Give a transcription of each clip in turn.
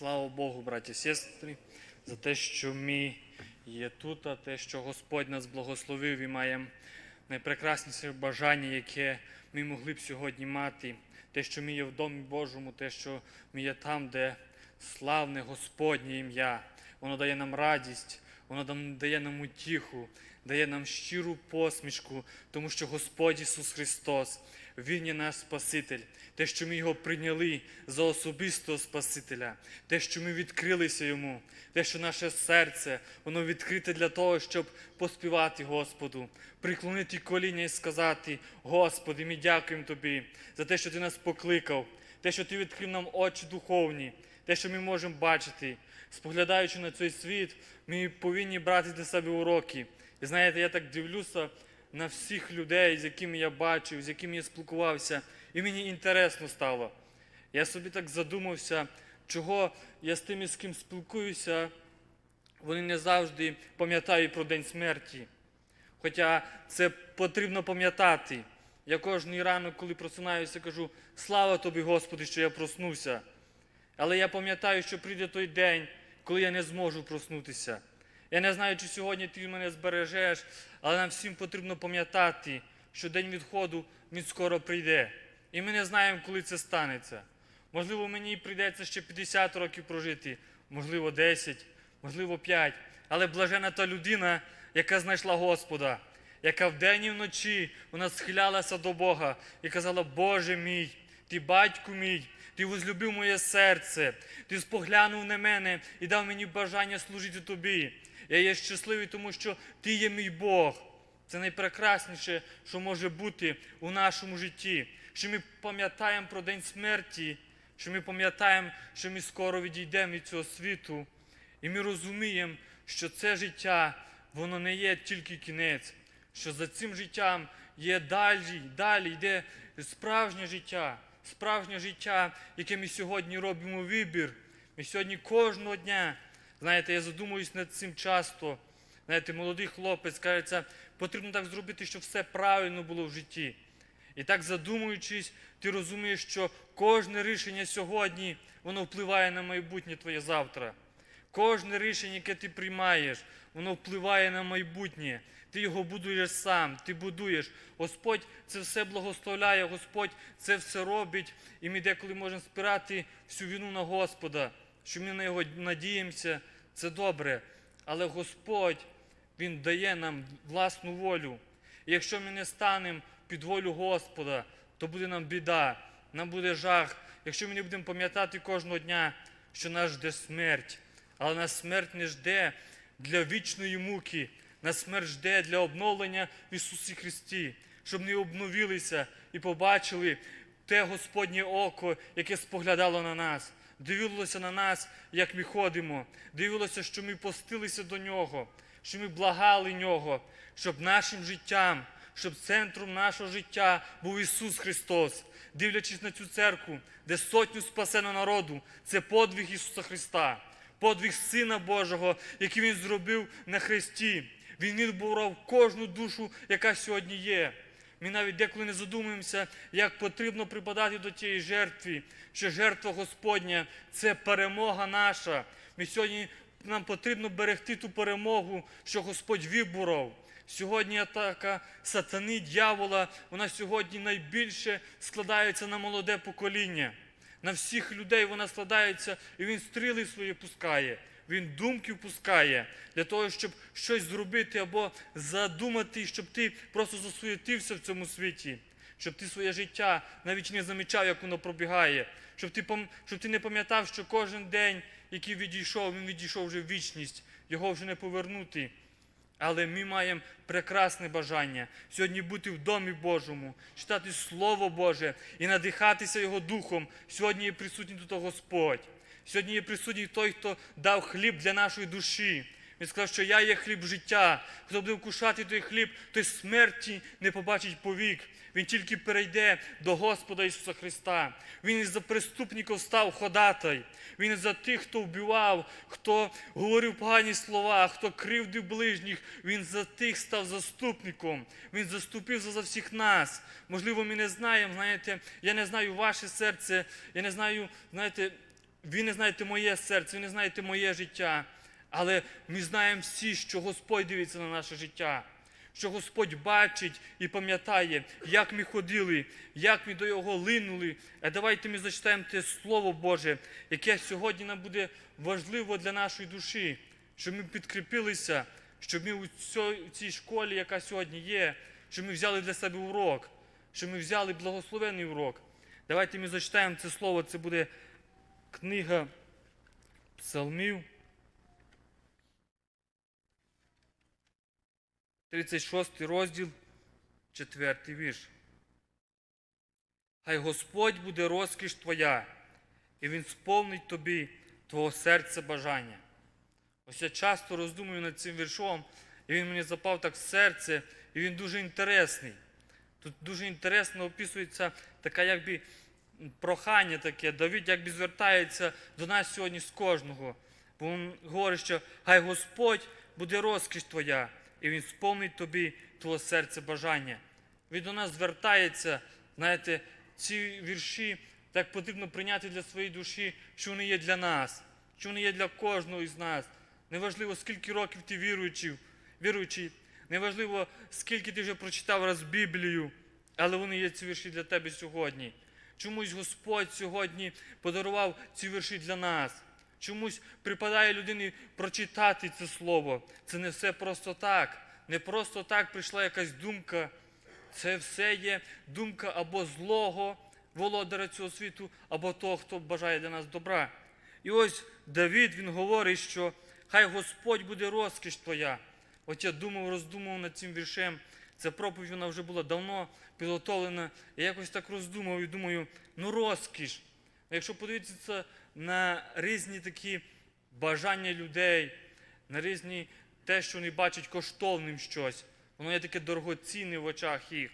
Слава Богу, браті і сестри, за те, що ми є тут, а те, що Господь нас благословив і маємо найпрекрасніше бажання, яке ми могли б сьогодні мати. Те, що ми є в Домі Божому, те, що ми є там, де славне Господнє ім'я. Воно дає нам радість, воно дає нам утіху, дає нам щиру посмішку, тому що Господь Ісус Христос, Він є наш Спаситель. Те, що ми його прийняли за особистого Спасителя, те, що ми відкрилися йому, те, що наше серце, воно відкрите для того, щоб поспівати Господу, приклонити коління і сказати: Господи, ми дякуємо Тобі за те, що Ти нас покликав, те, що Ти відкрив нам очі духовні, те, що ми можемо бачити. Споглядаючи на цей світ, ми повинні брати для себе уроки. І знаєте, я так дивлюся на всіх людей, з якими я бачив, з якими я спілкувався, і мені інтересно стало. Я собі так задумався, чого я з тими, з ким спілкуюся, вони не завжди пам'ятають про день смерті. Хоча це потрібно пам'ятати. Я кожний ранок, коли просинаюся, кажу: слава тобі, Господи, що я проснувся. Але я пам'ятаю, що прийде той день, коли я не зможу проснутися. Я не знаю, чи сьогодні ти мене збережеш, але нам всім потрібно пам'ятати, що день відходу він скоро прийде. І ми не знаємо, коли це станеться. Можливо, мені прийдеться ще 50 років прожити, можливо, 10, можливо, 5. Але блажена та людина, яка знайшла Господа, яка вдень і вночі вона схилялася до Бога і казала: Боже мій, ти батьку мій, ти возлюбив моє серце, ти споглянув на мене і дав мені бажання служити тобі. Я є щасливий, тому що ти є мій Бог. Це найпрекрасніше, що може бути у нашому житті. Що ми пам'ятаємо про день смерті, що ми пам'ятаємо, що ми скоро відійдемо від цього світу. І ми розуміємо, що це життя, воно не є тільки кінець, що за цим життям є далі, далі йде справжнє життя, справжнє життя, яке ми сьогодні робимо вибір. Ми сьогодні кожного дня, знаєте, я задумуюсь над цим часто. Знаєте, молодий хлопець кажеться, потрібно так зробити, щоб все правильно було в житті. І так задумуючись, ти розумієш, що кожне рішення сьогодні, воно впливає на майбутнє твоє завтра. Кожне рішення, яке ти приймаєш, воно впливає на майбутнє. Ти його будуєш сам, ти будуєш. Господь це все благословляє, Господь це все робить. І ми деколи можемо спирати всю вину на Господа, що ми на його надіємося, це добре. Але Господь, Він дає нам власну волю. І якщо ми не станемо під волю Господа, то буде нам біда, нам буде жах, якщо ми не будемо пам'ятати кожного дня, що нас жде смерть. Але нас смерть не жде для вічної муки, нас смерть жде для обновлення в Ісусі Христі, щоб ми обновилися і побачили те Господнє око, яке споглядало на нас, дивилося на нас, як ми ходимо, дивилося, що ми постилися до Нього, що ми благали Нього, щоб нашим життям, щоб центром нашого життя був Ісус Христос. Дивлячись на цю церкву, де сотню спасено народу, це подвиг Ісуса Христа, подвиг Сина Божого, який Він зробив на Христі. Він відборов кожну душу, яка сьогодні є. Ми навіть деколи не задумуємося, як потрібно припадати до тієї жертви, що жертва Господня це перемога наша. Ми сьогодні нам потрібно берегти ту перемогу, що Господь виборов. Сьогодні атака сатани, дьявола, вона сьогодні найбільше складається на молоде покоління. На всіх людей вона складається, і він стріли свої пускає. Він думки впускає для того, щоб щось зробити або задумати, щоб ти просто засуєтився в цьому світі, щоб ти своє життя навіть не замічав, як воно пробігає, щоб ти, щоб ти не пам'ятав, що кожен день, який відійшов, він відійшов вже в вічність, його вже не повернути. Але ми маємо прекрасне бажання сьогодні бути в домі Божому, читати Слово Боже і надихатися Його Духом. Сьогодні є присутній тут Господь. Сьогодні є присутній той, хто дав хліб для нашої душі. Він сказав, що я є хліб життя. Хто буде вкушати той хліб, той смерті не побачить повік. Він тільки перейде до Господа Ісуса Христа. Він із за преступників став ходатай. Він із за тих, хто вбивав, хто говорив погані слова, хто кривдив ближніх. Він за тих став заступником. Він заступив за, за всіх нас. Можливо, ми не знаємо, знаєте, я не знаю ваше серце, я не знаю, знаєте, ви не знаєте моє серце, ви не знаєте моє життя. Але ми знаємо всі, що Господь дивиться на наше життя, що Господь бачить і пам'ятає, як ми ходили, як ми до Його линули. А давайте ми зачитаємо те Слово Боже, яке сьогодні нам буде важливо для нашої душі, щоб ми підкріпилися, щоб ми у цій школі, яка сьогодні є, щоб ми взяли для себе урок, щоб ми взяли благословений урок. Давайте ми зачитаємо це слово, це буде книга Псалмів. 36 розділ, 4 вірш. Хай Господь буде розкіш твоя, і Він сповнить тобі твого серця бажання. Ось я часто роздумую над цим віршом, і він мені запав так в серце, і він дуже інтересний. Тут дуже інтересно описується така якби прохання таке. Давид якби звертається до нас сьогодні з кожного. Бо він говорить, що хай Господь буде розкіш твоя, і Він сповнить тобі твого серця бажання. Він до нас звертається, знаєте, ці вірші так потрібно прийняти для своєї душі, що вони є для нас, що вони є для кожного із нас. Неважливо, скільки років ти віруючий, віруючий, неважливо, скільки ти вже прочитав раз Біблію, але вони є ці вірші для тебе сьогодні. Чомусь Господь сьогодні подарував ці вірші для нас. Чомусь припадає людині прочитати це слово. Це не все просто так. Не просто так прийшла якась думка. Це все є думка або злого володаря цього світу, або того, хто бажає для нас добра. І ось Давид він говорить, що хай Господь буде розкіш твоя. От я думав, роздумував над цим віршем. Ця проповідь вона вже була давно підготовлена. Я якось так роздумав і думаю, ну розкіш. Якщо подивитися на різні такі бажання людей, на різні те, що вони бачать коштовним щось, воно є таке дорогоцінне в очах їх.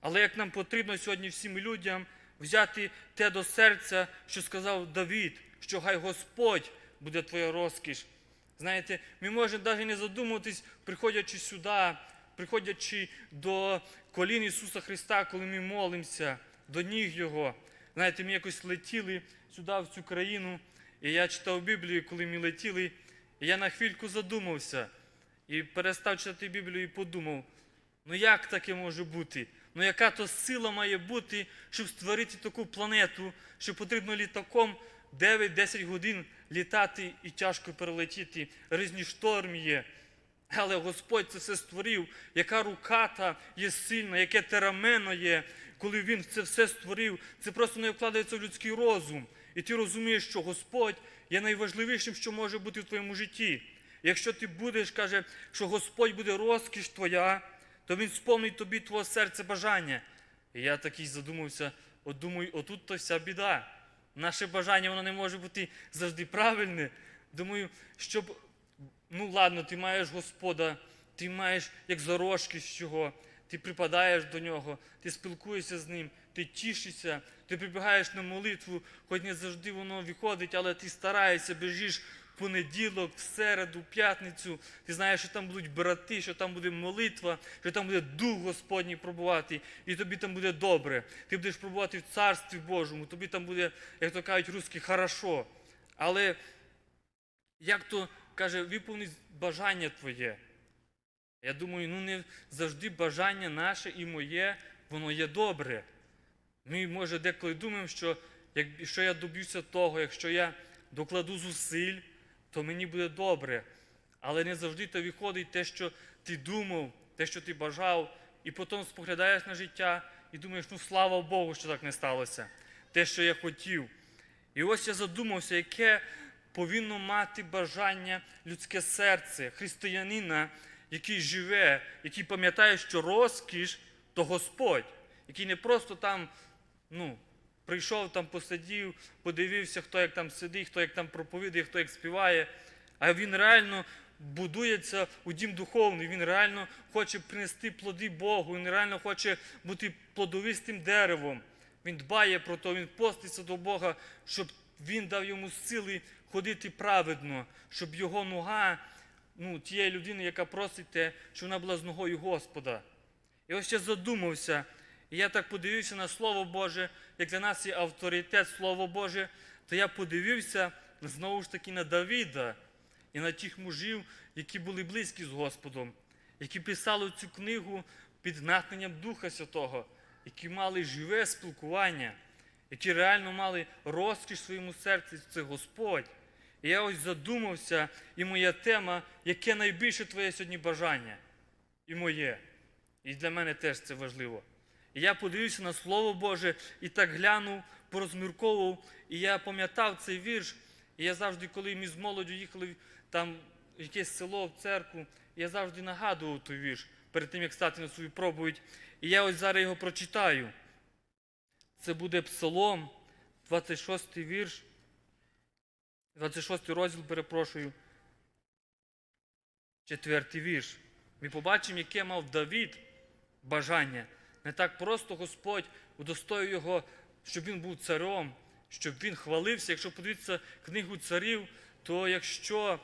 Але як нам потрібно сьогодні всім людям взяти те до серця, що сказав Давид, що хай Господь буде твоя розкіш. Знаєте, ми можемо навіть не задумуватись, приходячи сюди, приходячи до колін Ісуса Христа, коли ми молимося, до ніг Його. Знаєте, ми якось летіли сюди, в цю країну, і я читав Біблію, коли ми летіли, і я на хвильку задумався і перестав читати Біблію і подумав, ну як таке може бути? Ну яка то сила має бути, щоб створити таку планету, що потрібно літаком 9-10 годин літати і тяжко перелетіти. Різні шторми є. Але Господь це все створив, яка рука та є сильна, яке терамено є, коли Він це все створив, це просто не вкладається в людський розум. І ти розумієш, що Господь є найважливішим, що може бути в твоєму житті. Якщо ти будеш, каже, що Господь буде розкіш твоя, то Він сповнить тобі твого серця бажання. І я такий задумався, от думаю, отут то вся біда. Наше бажання воно не може бути завжди правильне. Думаю, щоб ну ладно, ти маєш Господа, ти маєш як зарожки з чого, ти припадаєш до нього, ти спілкуєшся з ним, ти тішишся, ти прибігаєш на молитву, хоч не завжди воно виходить, але ти стараєшся, біжиш в понеділок, в середу, в п'ятницю. Ти знаєш, що там будуть брати, що там буде молитва, що там буде Дух Господній пробувати, і тобі там буде добре. Ти будеш пробувати в Царстві Божому, тобі там буде, як то кажуть русські, хорошо. Але як то каже, виповнить бажання твоє. Я думаю, ну не завжди бажання наше і моє, воно є добре. Ми, може, деколи думаємо, що якщо я доб'юся того, якщо я докладу зусиль, то мені буде добре. Але не завжди то виходить те, що ти думав, те, що ти бажав, і потім споглядаєш на життя і думаєш, ну слава Богу, що так не сталося. Те, що я хотів. І ось я задумався, яке повинно мати бажання людське серце християнина, який живе, який пам'ятає, що розкіш то Господь, який не просто там, ну, прийшов там, посидів, подивився, хто як там сидить, хто як там проповідає, хто як співає, а він реально будується у дім духовний, він реально хоче принести плоди Богу, він реально хоче бути плодовистим деревом. Він дбає про то, він поститься до Бога, щоб він дав йому сили ходити праведно, щоб його нога, ну, тієї людини, яка просить те, щоб вона була з ногою Господа. І ось я задумався, і я так подивився на Слово Боже, як для нас є авторитет Слово Боже, то я подивився знову ж таки на Давіда і на тих мужів, які були близькі з Господом, які писали цю книгу під натхненням Духа Святого, які мали живе спілкування, які реально мали розкіш в своєму серці, це Господь. І я ось задумався, і моя тема, яке найбільше твоє сьогодні бажання? І моє. І для мене теж це важливо. І я подивився на Слово Боже і так глянув, порозмірковував, і я пам'ятав цей вірш. І я завжди, коли ми з молоддю їхали там в якесь село, в церкву, я завжди нагадував той вірш перед тим, як стати на свою проповідь. І я ось зараз його прочитаю. Це буде Псалом, 26 вірш, 26 розділ, перепрошую, четвертий вірш. Ми побачимо, яке мав Давід бажання. Не так просто Господь удостоїв його, щоб він був царем, щоб він хвалився. Якщо подивитися книгу царів, то якщо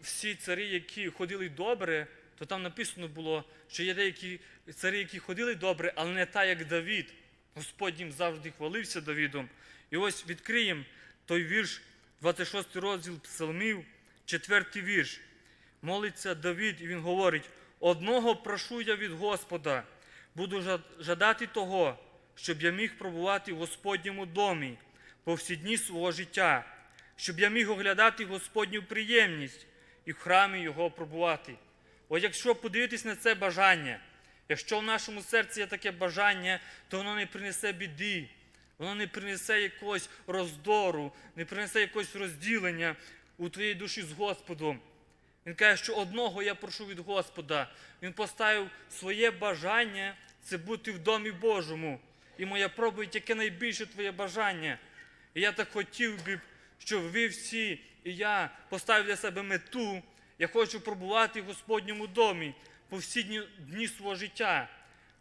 всі царі, які ходили добре, то там написано було, що є деякі царі, які ходили добре, але не так, як Давід. Господь їм завжди хвалився Давідом. І ось відкриємо той вірш, 26 розділ Псалмів, 4 вірш. Молиться Давід, і він говорить: одного прошу я від Господа, буду жадати того, щоб я міг пробувати в Господньому домі по всі дні свого життя, щоб я міг оглядати Господню приємність і в храмі Його пробувати. От якщо подивитись на це бажання, якщо в нашому серці є таке бажання, то воно не принесе біди, воно не принесе якогось роздору, не принесе якогось розділення у твоїй душі з Господом. Він каже, що одного я прошу від Господа. Він поставив своє бажання це бути в домі Божому. І моя проповідь, яке найбільше твоє бажання. І я так хотів би, щоб ви всі і я поставив для себе мету. Я хочу пробувати в Господньому домі по всі дні, свого життя,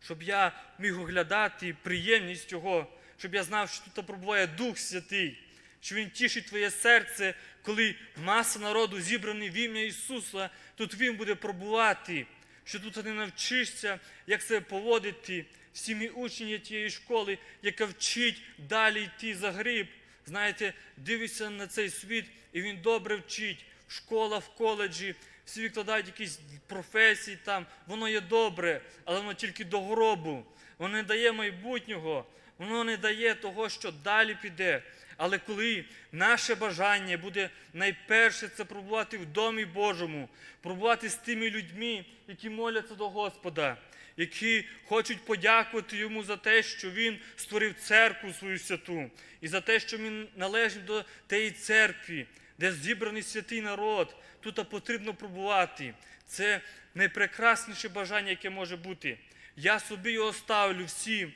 щоб я міг оглядати приємність Його, щоб я знав, що тут пробуває Дух Святий, що Він тішить твоє серце, коли маса народу зібраний в ім'я Ісуса, тут Він буде пробувати, що тут ти навчишся, як себе поводити. Всі ми учні є тієї школи, яка вчить далі йти за гриб. Знаєте, дивишся на цей світ, і він добре вчить. Школа в коледжі, всі викладають якісь професії там, воно є добре, але воно тільки до гробу. Воно не дає майбутнього, воно не дає того, що далі піде. Але коли наше бажання буде найперше це пробувати в домі Божому, пробувати з тими людьми, які моляться до Господа, які хочуть подякувати йому за те, що він створив церкву свою святу, і за те, що він належить до тієї церкви, де зібраний святий народ, тут потрібно пробувати. Це найпрекрасніше бажання, яке може бути. Я собі його ставлю всім,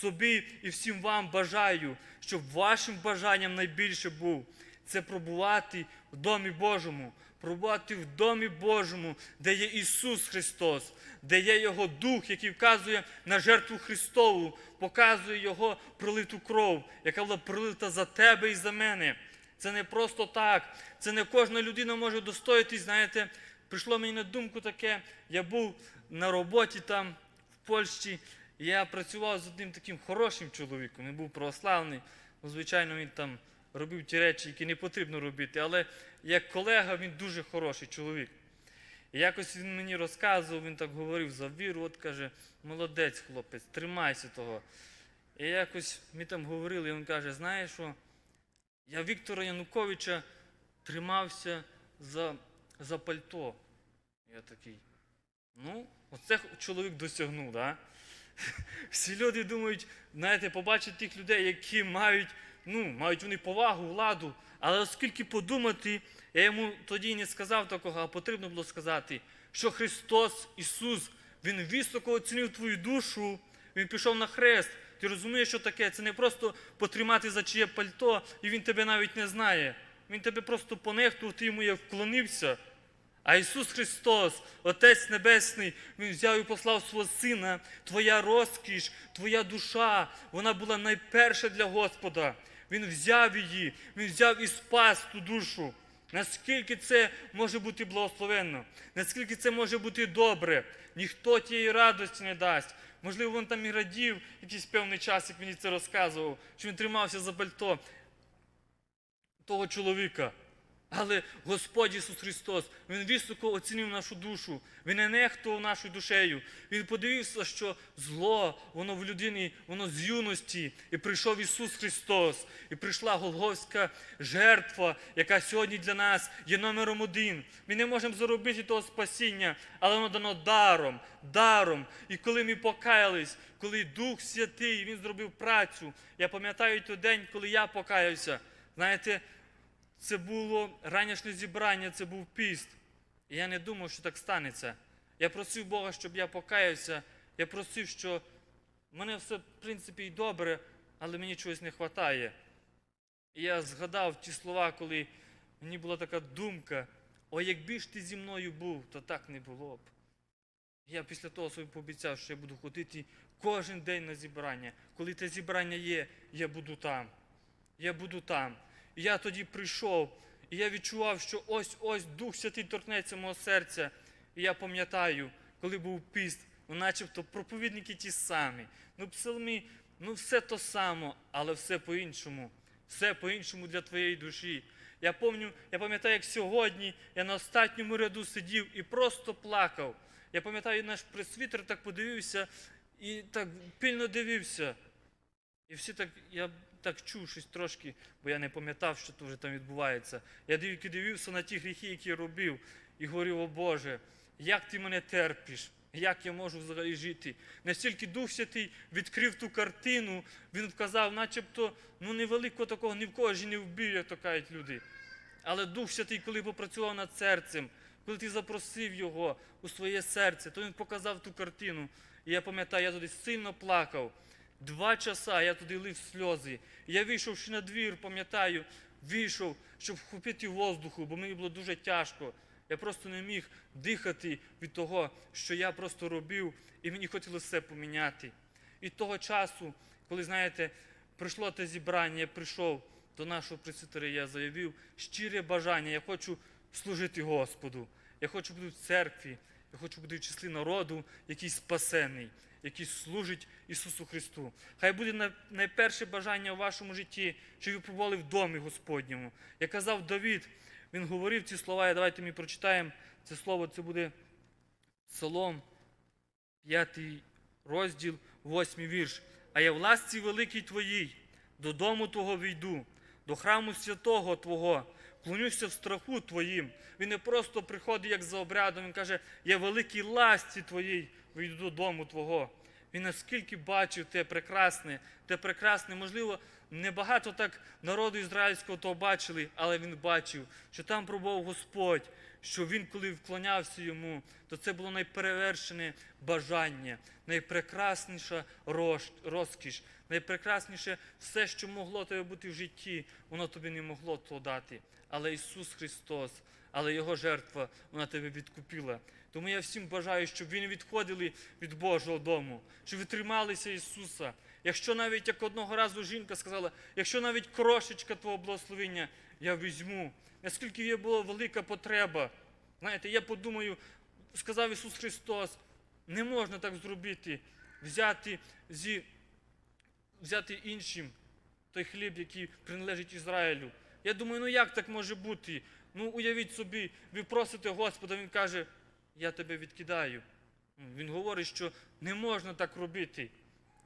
собі і всім вам бажаю, щоб вашим бажанням найбільше був це пробувати в домі Божому, пробувати в домі Божому, де є Ісус Христос, де є Його Дух, який вказує на жертву Христову, показує Його пролиту кров, яка була пролита за тебе і за мене. Це не просто так. Це не кожна людина може достоїтись. Знаєте, прийшло мені на думку таке. Я був на роботі там в Польщі. і Я працював з одним таким хорошим чоловіком. Він був православний. Ну, звичайно, він там робив ті речі, які не потрібно робити. Але як колега, він дуже хороший чоловік. І якось він мені розказував, він так говорив за віру, от каже, молодець хлопець, тримайся того. І якось ми там говорили, і він каже, знаєш що? Я Віктора Януковича тримався за, за пальто. Я такий. Ну, оце чоловік досягнув, да? Всі люди думають, знаєте, побачити тих людей, які мають, ну, мають вони повагу, владу. Але оскільки подумати, я йому тоді не сказав такого, а потрібно було сказати, що Христос, Ісус, Він високо оцінив твою душу, Він пішов на хрест. Ти розумієш, що таке? Це не просто потримати за чиє пальто, і він тебе навіть не знає. Він тебе просто понехтував, ти йому є вклонився. А Ісус Христос, Отець Небесний, Він взяв і послав свого Сина, твоя розкіш, твоя душа, вона була найперша для Господа. Він взяв її, Він взяв і спас ту душу. Наскільки це може бути благословенно, наскільки це може бути добре, ніхто тієї радості не дасть. Можливо, він там і радів якийсь певний час, як мені це розказував, що він тримався за пальто. того чоловіка. Але Господь Ісус Христос, Він високо оцінив нашу душу, Він не нехтував нашою душею. Він подивився, що зло, воно в людині, воно з юності. І прийшов Ісус Христос, і прийшла Голговська жертва, яка сьогодні для нас є номером один. Ми не можемо заробити того спасіння, але воно дано даром, даром. І коли ми покаялись, коли Дух Святий, Він зробив працю. Я пам'ятаю той день, коли я покаявся. Знаєте, це було ранішнє зібрання, це був піст. І я не думав, що так станеться. Я просив Бога, щоб я покаявся. Я просив, що мене все, в принципі, і добре, але мені чогось не вистачає. І я згадав ті слова, коли мені була така думка: о, якби ж ти зі мною був, то так не було б. Я після того собі пообіцяв, що я буду ходити кожен день на зібрання. Коли те зібрання є, я буду там. Я буду там. Я тоді прийшов, і я відчував, що ось ось Дух Святий торкнеться мого серця. І я пам'ятаю, коли був піст, ну начебто проповідники ті самі. Ну, псалми, ну все то само, але все по-іншому. Все по-іншому для твоєї душі. Я пам'ятаю, я пам'ятаю, як сьогодні я на останньому ряду сидів і просто плакав. Я пам'ятаю, наш пресвітер так подивився і так пильно дивився. І всі так, я так чув щось трошки, бо я не пам'ятав, що тут вже там відбувається. Я тільки дивився на ті гріхи, які я робив, і говорив, о Боже, як ти мене терпиш, як я можу взагалі жити. Настільки Дух Святий відкрив ту картину, він вказав, начебто, ну невеликого такого, ні в кого ж не вбив, як то кажуть люди. Але Дух Святий, коли попрацював над серцем, коли ти запросив його у своє серце, то він показав ту картину. І я пам'ятаю, я туди сильно плакав. Два часа я туди лив сльози. Я вийшов ще на двір, пам'ятаю, вийшов, щоб вхопити воздуху, бо мені було дуже тяжко. Я просто не міг дихати від того, що я просто робив, і мені хотілося все поміняти. І того часу, коли, знаєте, прийшло те зібрання, я прийшов до нашого пресвітера, я заявив щире бажання. Я хочу служити Господу. Я хочу бути в церкві, я хочу бути в числі народу, який спасений, який служить Ісусу Христу. Хай буде най- найперше бажання у вашому житті, щоб ви побували в домі Господньому. Як казав Давід, він говорив ці слова, і давайте ми прочитаємо це слово, це буде Псалом, 5 розділ, 8 вірш. А я в великій Твоїй, додому Твого війду, до храму святого Твого, клонюся в страху Твоїм. Він не просто приходить, як за обрядом, він каже, я великій ласці Твоїй війду додому Твого. Він наскільки бачив те прекрасне, те прекрасне, можливо, небагато так народу ізраїльського того бачили, але він бачив, що там пробував Господь, що він, коли вклонявся йому, то це було найперевершене бажання, найпрекрасніша розкіш, найпрекрасніше все, що могло тебе бути в житті, воно тобі не могло того дати. Але Ісус Христос, але Його жертва, вона тебе відкупила. Тому я всім бажаю, щоб ви не відходили від Божого дому, щоб ви трималися Ісуса. Якщо навіть як одного разу жінка сказала, якщо навіть крошечка Твого благословення я візьму, наскільки є була велика потреба. Знаєте, я подумаю, сказав Ісус Христос, не можна так зробити, взяти зі взяти іншим той хліб, який приналежить Ізраїлю. Я думаю, ну як так може бути? Ну уявіть собі, ви просите Господа, Він каже, я тебе відкидаю. Він говорить, що не можна так робити.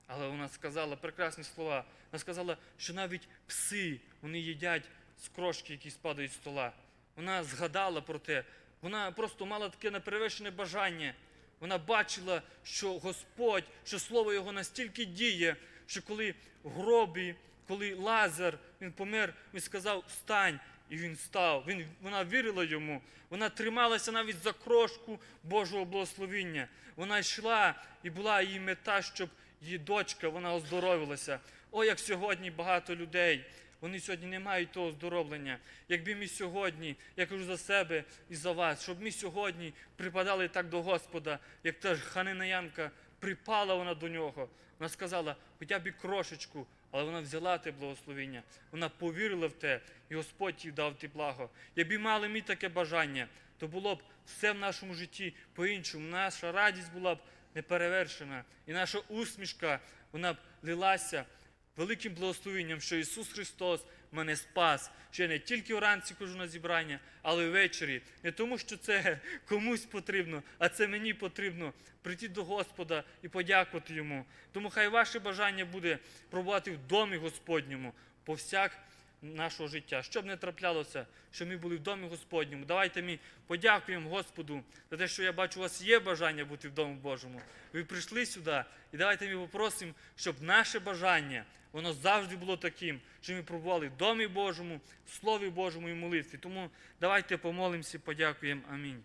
Але вона сказала прекрасні слова. Вона сказала, що навіть пси вони їдять з крошки, які спадають з стола. Вона згадала про те. Вона просто мала таке неперевершене бажання. Вона бачила, що Господь, що Слово Його настільки діє, що коли гробі, коли Лазар він помер, він сказав Встань, і він став. Він, вона вірила йому. Вона трималася навіть за крошку Божого благословіння. Вона йшла і була її мета, щоб її дочка вона оздоровилася. О, як сьогодні багато людей. Вони сьогодні не мають того оздоровлення. Якби ми сьогодні, я кажу за себе і за вас, щоб ми сьогодні припадали так до Господа, як та ж ханина Янка, припала вона до нього. Вона сказала, хоча б і крошечку, але вона взяла те благословення, вона повірила в те, і Господь їй дав те благо. Якби мали ми таке бажання, то було б все в нашому житті по-іншому. Наша радість була б неперевершена, і наша усмішка вона б лилася великим благословенням, що Ісус Христос мене спас. Що я не тільки вранці кажу на зібрання, але й ввечері. Не тому, що це комусь потрібно, а це мені потрібно прийти до Господа і подякувати йому. Тому хай ваше бажання буде пробувати в домі Господньому повсяк нашого життя. Щоб не траплялося, що ми були в домі Господньому. Давайте ми подякуємо Господу за те, що я бачу, у вас є бажання бути в домі Божому. Ви прийшли сюди, і давайте ми попросимо, щоб наше бажання воно завжди було таким, що ми пробували в домі Божому, в Слові Божому і в молитві. Тому давайте помолимося, подякуємо. Амінь.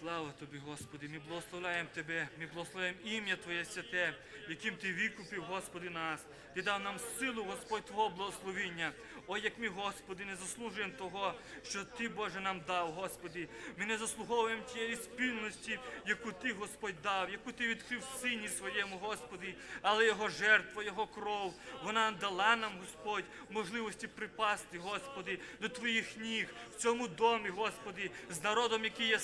Слава тобі, Господи, ми благословляємо Тебе, ми благословляємо ім'я Твоє святе, яким Ти викупив, Господи, нас. Ти дав нам силу, Господь, Твого благословіння. Ой, як ми, Господи, не заслужуємо того, що Ти, Боже, нам дав, Господи. Ми не заслуговуємо тієї спільності, яку Ти, Господь, дав, яку Ти відкрив Сині своєму, Господи, але Його жертва, Його кров, вона дала нам, Господь, можливості припасти, Господи, до Твоїх ніг в цьому домі, Господи, з народом, який є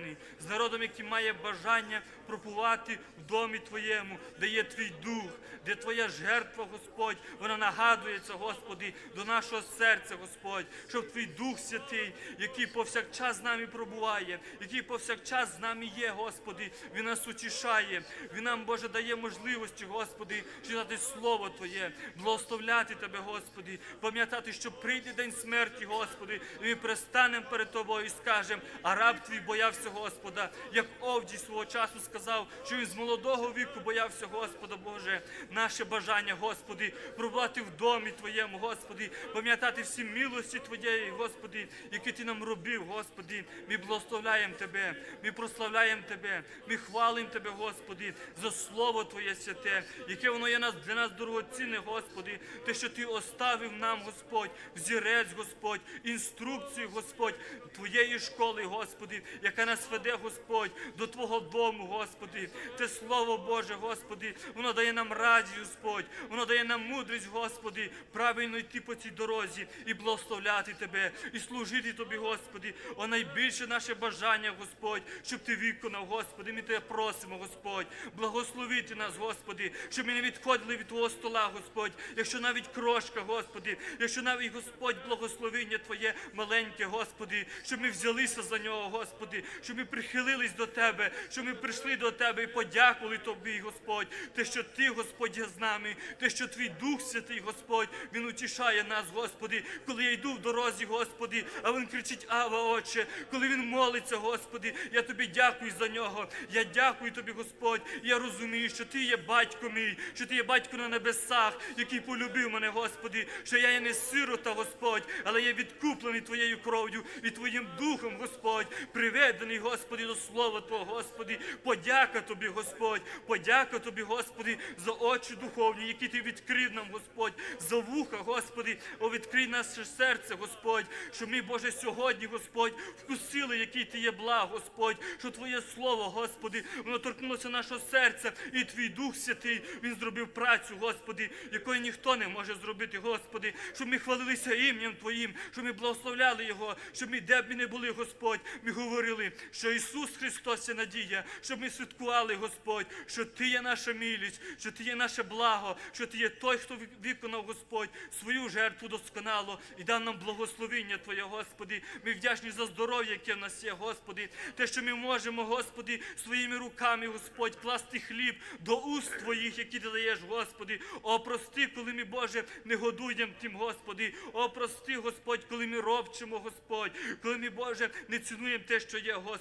спасений, з народом, який має бажання пропувати в домі Твоєму, де є Твій дух, де Твоя жертва, Господь, вона нагадується, Господи, до нашого серця, Господь, щоб Твій Дух Святий, який повсякчас з нами пробуває, який повсякчас з нами є, Господи, Він нас утішає, Він нам, Боже, дає можливості, Господи, читати Слово Твоє, благословляти Тебе, Господи, пам'ятати, що прийде день смерті, Господи, і ми пристанемо перед Тобою і скажемо, а раб твій боявся Господа, як Овдій свого часу сказав, що він з молодого віку боявся Господа Боже. Наше бажання, Господи, пробувати в домі Твоєму, Господи, пам'ятати всі милості Твоєї, Господи, які Ти нам робив, Господи. Ми благословляємо Тебе, ми прославляємо Тебе, ми хвалимо Тебе, Господи, за Слово Твоє святе, яке воно є для нас дорогоцінне, Господи, те, що Ти оставив нам, Господь, взірець, Господь, інструкцію, Господь, Твоєї школи, Господи, яка нас веде, Господь, до Твого дому, Господи. Те Слово Боже, Господи, воно дає нам радість, Господь, воно дає нам мудрість, Господи, правильно йти по цій дорозі і благословляти Тебе, і служити Тобі, Господи. О, найбільше наше бажання, Господь, щоб Ти виконав, Господи. Ми Тебе просимо, Господь, благословити нас, Господи, щоб ми не відходили від Твого стола, Господь, якщо навіть крошка, Господи, якщо навіть Господь благословення Твоє маленьке, Господи, щоб ми взялися за нього, Господи, щоб ми прихилились до Тебе, щоб ми прийшли до Тебе і подякували Тобі, Господь, те, що Ти, Господь, є з нами, те, що Твій Дух Святий, Господь, Він утішає нас, Господи, коли я йду в дорозі, Господи, а Він кричить, Ава, Отче, коли Він молиться, Господи, я Тобі дякую за нього. Я дякую Тобі, Господь. Я розумію, що Ти є батько мій, що Ти є батько на небесах, який полюбив мене, Господи, що я є не сирота, Господь, але я відкуплений Твоєю кров'ю і Твоїм духом, Господь, приведений, Господи, до Слова Твого, Господи. Подяка Тобі, Господь, подяка Тобі, Господи, за очі духовні, які Ти відкрив нам, Господь, за вуха, Господи, о, відкрий наше серце, Господь, що ми, Боже, сьогодні, Господь, вкусили, який Ти є благ, Господь, що Твоє Слово, Господи, воно торкнулося нашого серця, і Твій Дух Святий, Він зробив працю, Господи, якої ніхто не може зробити, Господи, щоб ми хвалилися ім'ям Твоїм, щоб ми благословляли Його, щоб ми де б ми не були, Господь, ми говорили, що Ісус Христос є надія, щоб ми святкували, Господь, що Ти є наша милість, що Ти є наше благо, що Ти є той, хто виконав, Господь, свою жертву досконало і дав нам благословіння Твоє, Господи. Ми вдячні за здоров'я, яке в нас є, Господи, те, що ми можемо, Господи, своїми руками, Господь, класти хліб до уст Твоїх, які ти даєш, Господи. О, прости, коли ми, Боже, не годуємо тим, Господи. О, прости, Господь, коли ми робчимо, Господь, коли ми, Боже, не цінуємо те, що є, Господи.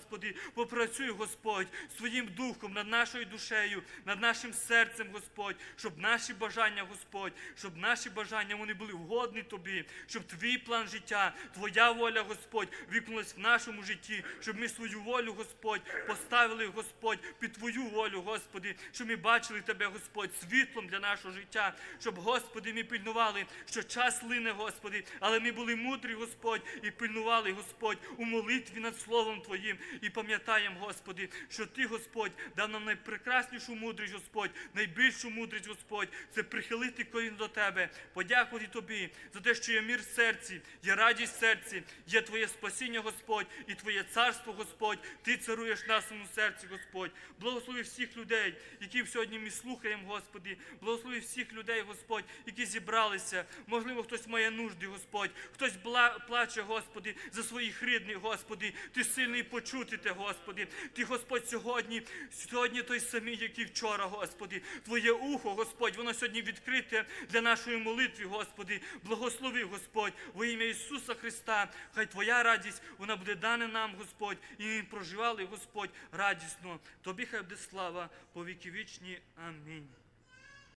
Попрацюй, Господь, своїм духом над нашою душею, над нашим серцем, Господь, щоб наші бажання, Господь, щоб наші бажання вони були вгодні Тобі, щоб Твій план життя, Твоя воля, Господь, виконалась в нашому житті, щоб ми свою волю, Господь, поставили, Господь, під Твою волю, Господи, щоб ми бачили Тебе, Господь, світлом для нашого життя, щоб, Господи, ми пильнували, що час лине, Господи, але ми були мудрі, Господь, і пильнували, Господь, у молитві над Словом Твоїм. І пам'ятаємо, Господи, що Ти, Господь, дав нам найпрекраснішу мудрість, Господь, найбільшу мудрість, Господь, це прихилити колін до Тебе, подякувати Тобі за те, що є мір в серці, є радість в серці, є Твоє спасіння, Господь, і Твоє царство, Господь. Ти царуєш в нашому серці, Господь. Благослови всіх людей, які сьогодні ми слухаємо, Господи. Благослови всіх людей, Господь, які зібралися. Можливо, хтось має нужди, Господь, хтось плаче, Господи, за своїх рідних, Господи. Ти сильний почути те, Господи. Ти, Господь, сьогодні, сьогодні той самий, як і вчора, Господи. Твоє ухо, Господь, воно сьогодні відкрите для нашої молитви, Господи. Благослови, Господь, во ім'я Ісуса Христа. Хай Твоя радість, вона буде дана нам, Господь, і ми проживали, Господь, радісно. Тобі хай буде слава по віки вічні. Амінь.